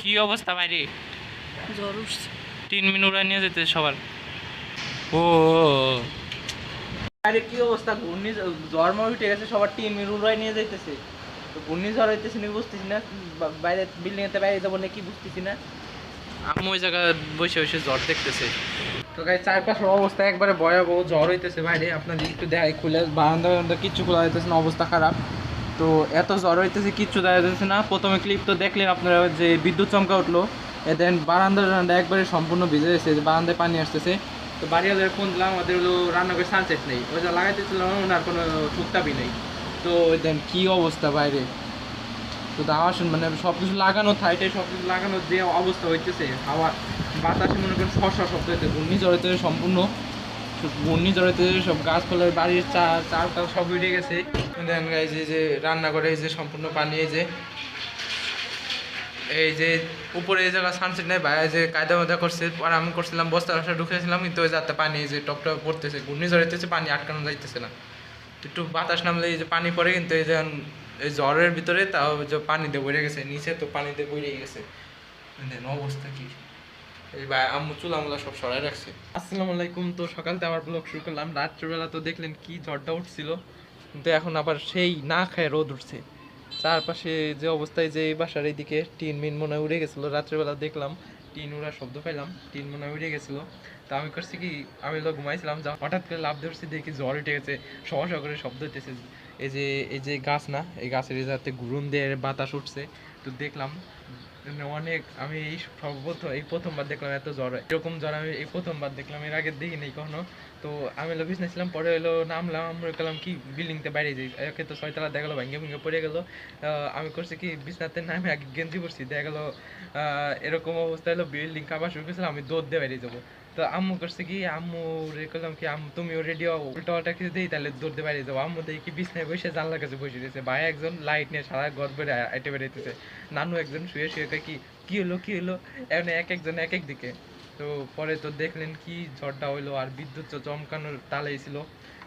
কি অবস্থা বাইরে জ্বর উঠছে। তিন মিনিট নিয়ে যেতে সবার। ও আরে কি অবস্থা? ঘূর্ণি জ্বর মর উঠে গেছে সবার টিম রুরাই নিয়ে যাইতেছে। তো ঘূর্ণি জ্বর হইতেছে না বুঝতেছি না বাইরে বিল্ডিং এতে বাইরে যাব না কি বুঝতেছি না। আম্মু ওই জায়গায় বসে বসে জ্বর দেখতেছে। তো গাই চারপাশের অবস্থা একবারে ভয়াবহ জ্বর হইতেছে বাইরে আপনাদের একটু দেখাই খুলে বারান্দা বারান্দা কিচ্ছু খোলা হইতেছে না অবস্থা খারাপ। তো এত জ্বর হইতেছে, কিচ্ছু দেখা যাচ্ছে না। প্রথমে ক্লিপ তো দেখলেন আপনারা যে বিদ্যুৎ চমকা উঠল এ দেন বারান্দা টারান্দা একবারে সম্পূর্ণ ভিজে গেছে যে বারান্দায় পানি আসতেছে। তো বাড়িওয়ালার ফোন দিলাম, আমাদের হলো রান্নাঘরে সানসেট নেই। ওই যা লাগাইতেছিল ওনার কোনো টুকটাপই নেই। তো দেন, কি অবস্থা বাইরে? তো দাওয়া শুন মানে সব কিছু লাগানো থাইটে সব কিছু লাগানো যে অবস্থা হইতেছে, হাওয়া, বাতাসে মনে করেন ফসা শব্দ হইতে ঘূর্ণিঝড় হইতে সম্পূর্ণ। ঘূর্ণিঝড় হইতে সব গাছপালার বাড়ির চা চার চারটা সব উঠে গেছে। দেন এই যে যে রান্না করে, এই যে সম্পূর্ণ পানি, এই যে এই যে উপরে এই জায়গা সানসেট নেই, ভাই যে কায়দা মাদা করছে আর আমি করছিলাম বস্তা বস্তা ঢুকেছিলাম, কিন্তু ওই যাতে পানি যে টপ টপ পড়তেছে ঘূর্ণিঝড় হইতেছে পানি আটকানো যাইতেছে না। একটু বাতাস নামলে এই যে পানি পড়ে, কিন্তু এই যে এই জ্বরের ভিতরে তাও যে পানি দিয়ে বইরে গেছে, নিচে তো পানি দিয়ে বইরে গেছে অবস্থা কি? এই ভাই চুলা মুলা সব রাখছে। আসসালামু আলাইকুম, তো আবার শুরু করলাম। রাত্রেবেলা তো দেখলেন ঝড়টা উঠছিল। কিন্তু এখন আবার সেই না খায় রোদ উঠছে। চারপাশে যে অবস্থায় যে বাসার এইদিকে টিন মিন মনে উড়ে গেছিল। রাত্রেবেলা দেখলাম, টিন উড়ার শব্দ পাইলাম, টিন মনে উড়ে গেছিল। তা আমি করছি কি, আমি তো ঘুমাইছিলাম যা হঠাৎ করে লাভ ধরছি, দেখি জ্বর উঠে গেছে। সহসা করে শব্দ উঠেছে এই যে এই যে গাছ না, এই গাছের যাতে ঘুরুন দিয়ে বাতাস উঠছে। তো দেখলাম অনেক, আমি এই এই প্রথমবার দেখলাম এত জ্বর। এরকম জ্বর আমি এই প্রথমবার দেখলাম, এর আগে দেখিনি কখনো। তো আমি হলো বিছনা ছিলাম, পরে হলো নামলাম, আমরা গেলাম কি বিল্ডিংতে বাইরে যাই। একে তো ছয়তলা দেখাল ভাঙ্গে ভেঙে পড়ে গেলো। আমি করছি কি, বিছনাতে নামে আগে গেঞ্জি পরছি, দেখা গেলো এরকম অবস্থা হলো বিল্ডিং কাবার শুরু করেছিলাম, আমি দৌড় দিয়ে বাইরে যাব। তো আম্মু করছে কি, আম্মু রে করলাম কি, আম্মু তুমিও রেডিও উল্টা পাল্টা কিছু দিই, তাহলে দৌড়তে বাইরে যাব আম্মু দেখি কি বিছনায় বসে জানলার কাছে বসে রয়েছে। ভাই একজন লাইট নিয়ে সারা ঘর বেড়ে আইটে বেড়াইতেছে। নানু একজন শুয়ে শুয়ে কি কি হলো কি হলো? এমনি এক একজন এক এক দিকে। তো পরে তো দেখলেন কি ঝড়টা হইল আর বিদ্যুৎ তো চমকানোর তালেই ছিল।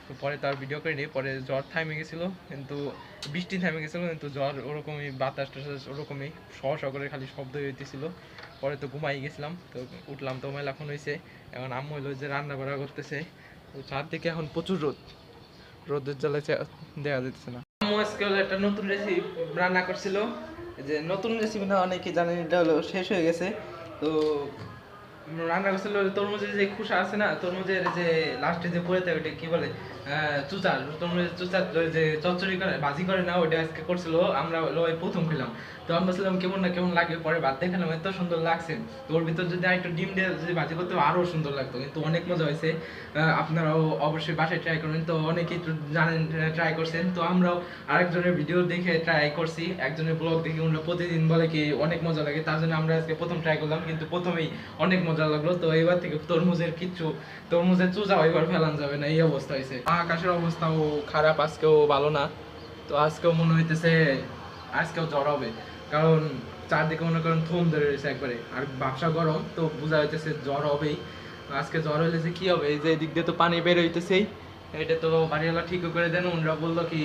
তো পরে তো আর ভিডিও করিনি, পরে জ্বর থামে গেছিল কিন্তু বৃষ্টি থামে গেছিল কিন্তু জ্বর ওরকমই, বাতাস টাতাস ওরকমই সহ সহ করে খালি শব্দ হইতেছিল। পরে তো ঘুমাই গেছিলাম, তো উঠলাম তো মেলা এখন হয়েছে এখন আম্মু হইল যে রান্না করা করতেছে। তো চারদিকে এখন প্রচুর রোদ, রোদের জ্বালায় চা- দেওয়া যেতেছে না। একটা নতুন রেসিপি রান্না করছিল, যে নতুন রেসিপি না অনেকে জানেন, এটা হলো শেষ হয়ে গেছে। তো রান্না করছিল তরমুজের যে খুসা আছে না, তরমুজের যে লাস্টে যে পড়ে থাকে, ওটা কি বলে? চুচার তরমুজের চুচার যে চচ্চড়ি করে, ভাজি করে না ওটা আজকে করছিল। আমরা ওই প্রথম খেলাম। তো আমরা বলছিলাম কেমন না কেমন লাগবে? পরে ভাত দেখালাম এত সুন্দর লাগছে। তো ওর ভিতর যদি একটু ডিম দিয়ে যদি ভাজি করতে, আরও সুন্দর লাগতো। কিন্তু অনেক মজা হয়েছে। আপনারাও অবশ্যই বাসায় ট্রাই করবেন তো অনেকেই জানেন ট্রাই করছেন। তো আমরাও আরেকজনের ভিডিও দেখে ট্রাই করছি। একজনের ব্লগ দেখে ওরা প্রতিদিন বলে কি অনেক মজা লাগে। তার জন্য আমরা আজকে প্রথম ট্রাই করলাম। কিন্তু প্রথমেই অনেক মজা লাগল। তো এবার থেকে তরমুজের কিচ্ছু তরমুজের চুজা এবার ফেলান যাবে না, এই অবস্থা হয়েছে আকাশের অবস্থাও খারাপ, আজকেও ভালো না। তো আজকেও মনে হইতেছে আজকেও জ্বর হবে। কারণ চারদিকে মনে করেন থম ধরে রয়েছে একবারে। আর ব্যবসা গরম, তো বোঝা যাইতেছে জ্বর হবেই। আজকে জ্বর হইলে যে কি হবে? এই যে এদিক দিয়ে তো পানি বের হইতেছেই। এটা তো বাড়িওয়ালা ঠিক করে দেন ওনারা বলল কি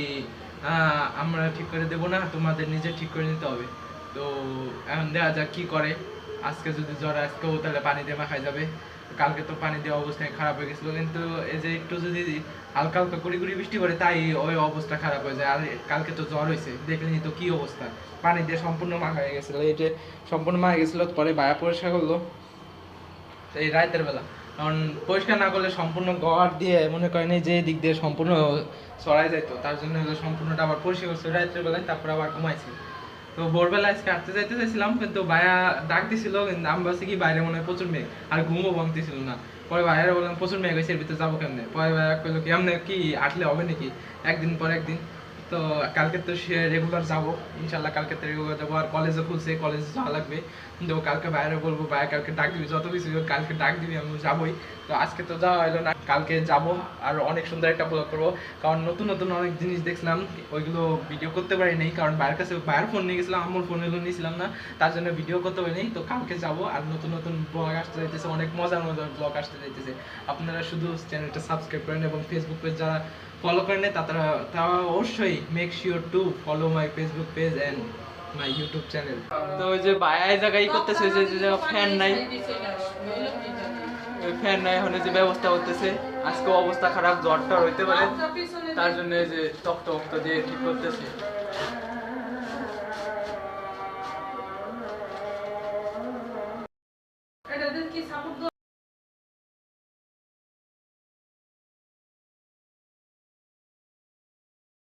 আমরা ঠিক করে দেবো না, তোমাদের নিজে ঠিক করে নিতে হবে। তো এখন দেখা যাক কি করে। আজকে যদি জ্বর আজকেও তাহলে পানি দিয়ে মাখাই যাবে। কালকে তো পানি দেওয়া অবস্থায় খারাপ হয়ে গেছিল। কিন্তু এই যে একটু যদি হালকা হালকা কুড়ি কুড়ি বৃষ্টি করে তাই ওই অবস্থা খারাপ হয়ে যায়। আর কালকে তো জ্বর হয়েছে, দেখলেনি তো কি অবস্থা। পানি দিয়ে সম্পূর্ণ মাখা হয়ে গেছিল এই যে সম্পূর্ণ মাখা গেছিল, পরে বায়া পরিষ্কার করল। এই রাতের বেলা। কারণ পরিষ্কার না করলে সম্পূর্ণ গড় দিয়ে মনে করেন যে দিক দিয়ে সম্পূর্ণ ছড়াই যাইতো। তার জন্য সম্পূর্ণটা আবার পরিষ্কার করছে। রাতের বেলায় তারপর আবার ঘুমাইছি। তো ভোরবেলা আজকে হাঁটতে যাইতে চাইছিলাম, কিন্তু ভাইয়া ডাক দিছিল, কিন্তু আমি বলছি কি বাইরে মনে হয় প্রচুর মেঘ, আর ঘুমও ভাঙতেছিল না। পরে ভাইয়ারা বললাম, প্রচুর মেঘ হয়েছে এর ভিতরে যাব কেমনে? পরে ভাইয়া কইলো কি এমনি কি হাঁটলে হবে নাকি? একদিন পর একদিন। তো কালকে তো সে রেগুলার যাব। ইনশাল্লাহ কালকে তো রেগুলার যাব। আর কলেজে খুলছে কলেজে যাওয়া লাগবে। কিন্তু কালকে বাইরে বলব ভাইয়া কালকে ডাক দিবি, যত কিছু কালকে ডাক দিবি, আমি যাবোই। তো আজকে তো যাওয়া হলো না, কালকে যাব। আর অনেক সুন্দর একটা ব্লগ করব। কারণ নতুন নতুন অনেক জিনিস দেখছিলাম, ওইগুলো ভিডিও করতে পারি নাই কারণ বাইরের কাছে বাইরের ফোন নিয়ে গেছিলাম আমার ফোন এগুলো নিয়েছিলাম না। তার জন্য ভিডিও করতে পারি নাই তো কালকে যাব আর নতুন নতুন ব্লগ আসতে যাইতেছে, অনেক মজার মজার ব্লগ আসতে যাইতেছে। আপনারা শুধু চ্যানেলটা সাবস্ক্রাইব করেন এবং ফেসবুক পেজ যারা ফলো করেন তা তারা তারা অবশ্যই make sure to follow my Facebook page and my YouTube channel তো ওই যে বায়াই জায়গায় করতেছে যে যে জায়গা ফ্যান নাই। ওই ফ্যান নাই এখন যে ব্যবস্থা করতেছে আজকে অবস্থা খারাপ জ্বর টর হইতে পারে। তার জন্য এই যে টক টক দিয়ে ঠিক করতেছে।